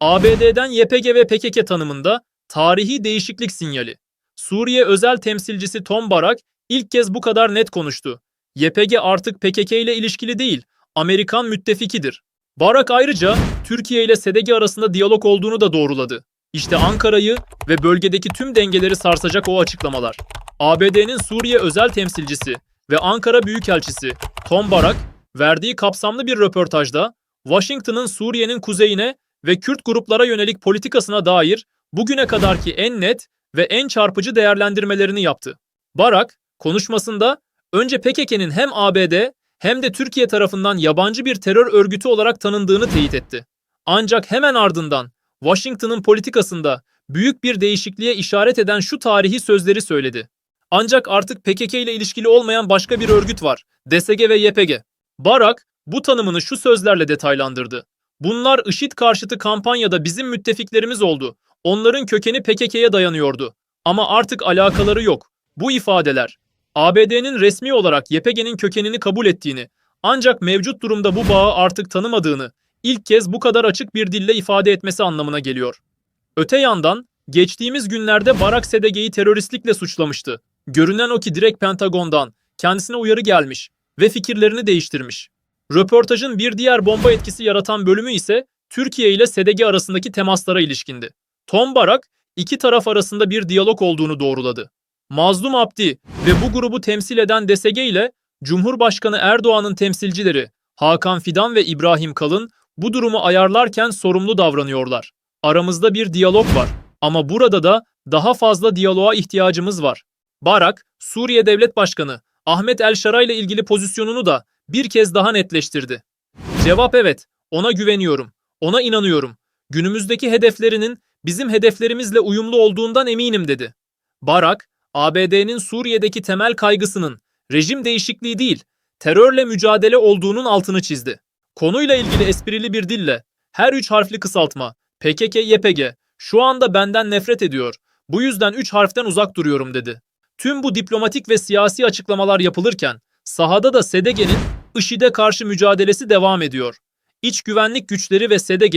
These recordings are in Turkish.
ABD'den YPG ve PKK tanımında tarihi değişiklik sinyali. Suriye özel temsilcisi Tom Barak ilk kez bu kadar net konuştu. YPG artık PKK ile ilişkili değil, Amerikan müttefikidir. Barak ayrıca Türkiye ile SDG arasında diyalog olduğunu da doğruladı. İşte Ankara'yı ve bölgedeki tüm dengeleri sarsacak o açıklamalar. ABD'nin Suriye özel temsilcisi ve Ankara Büyükelçisi Tom Barak verdiği kapsamlı bir röportajda Washington'ın Suriye'nin kuzeyine ve Kürt gruplara yönelik politikasına dair bugüne kadarki en net ve en çarpıcı değerlendirmelerini yaptı. Barak konuşmasında önce PKK'nın hem ABD hem de Türkiye tarafından yabancı bir terör örgütü olarak tanındığını teyit etti. Ancak hemen ardından Washington'ın politikasında büyük bir değişikliğe işaret eden şu tarihi sözleri söyledi. Ancak artık PKK ile ilişkili olmayan başka bir örgüt var. DSG ve YPG. Barak bu tanımını şu sözlerle detaylandırdı. Bunlar IŞİD karşıtı kampanyada bizim müttefiklerimiz oldu. Onların kökeni PKK'ya dayanıyordu. Ama artık alakaları yok. Bu ifadeler ABD'nin resmi olarak YPG'nin kökenini kabul ettiğini ancak mevcut durumda bu bağı artık tanımadığını ilk kez bu kadar açık bir dille ifade etmesi anlamına geliyor. Öte yandan geçtiğimiz günlerde Barak SDG'yi teröristlikle suçlamıştı. Görünen o ki direkt Pentagon'dan kendisine uyarı gelmiş ve fikirlerini değiştirmiş. Röportajın bir diğer bomba etkisi yaratan bölümü ise Türkiye ile SDG arasındaki temaslara ilişkindi. Tom Barak iki taraf arasında bir diyalog olduğunu doğruladı. Mazlum Abdi ve bu grubu temsil eden DSG ile Cumhurbaşkanı Erdoğan'ın temsilcileri Hakan Fidan ve İbrahim Kalın bu durumu ayarlarken sorumlu davranıyorlar. Aramızda bir diyalog var ama burada da daha fazla diyaloğa ihtiyacımız var. Barak, Suriye Devlet Başkanı Ahmet El Şara ile ilgili pozisyonunu da bir kez daha netleştirdi. Cevap evet, ona güveniyorum, ona inanıyorum. Günümüzdeki hedeflerinin bizim hedeflerimizle uyumlu olduğundan eminim dedi. Barak, ABD'nin Suriye'deki temel kaygısının rejim değişikliği değil, terörle mücadele olduğunun altını çizdi. Konuyla ilgili esprili bir dille, her üç harfli kısaltma, PKK, YPG, şu anda benden nefret ediyor, bu yüzden üç harften uzak duruyorum dedi. Tüm bu diplomatik ve siyasi açıklamalar yapılırken, sahada da SDG'nin IŞİD'e karşı mücadelesi devam ediyor. İç güvenlik güçleri ve SDG,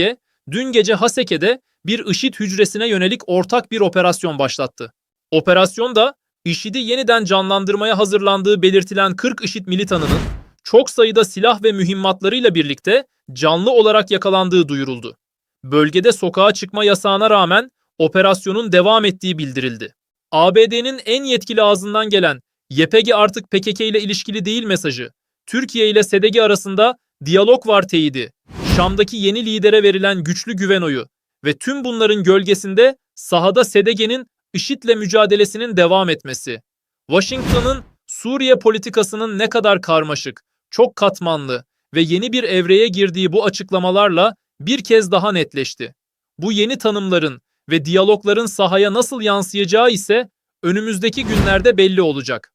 dün gece Haseke'de bir IŞİD hücresine yönelik ortak bir operasyon başlattı. Operasyonda IŞİD'i yeniden canlandırmaya hazırlandığı belirtilen 40 IŞİD militanının çok sayıda silah ve mühimmatlarıyla birlikte canlı olarak yakalandığı duyuruldu. Bölgede sokağa çıkma yasağına rağmen operasyonun devam ettiği bildirildi. ABD'nin en yetkili ağzından gelen YPG artık PKK ile ilişkili değil mesajı, Türkiye ile SDG arasında diyalog var teyidi, Şam'daki yeni lidere verilen güçlü güven oyu ve tüm bunların gölgesinde sahada SDG'nin IŞİD'le mücadelesinin devam etmesi. Washington'ın Suriye politikasının ne kadar karmaşık, çok katmanlı ve yeni bir evreye girdiği bu açıklamalarla bir kez daha netleşti. Bu yeni tanımların ve diyalogların sahaya nasıl yansıyacağı ise önümüzdeki günlerde belli olacak.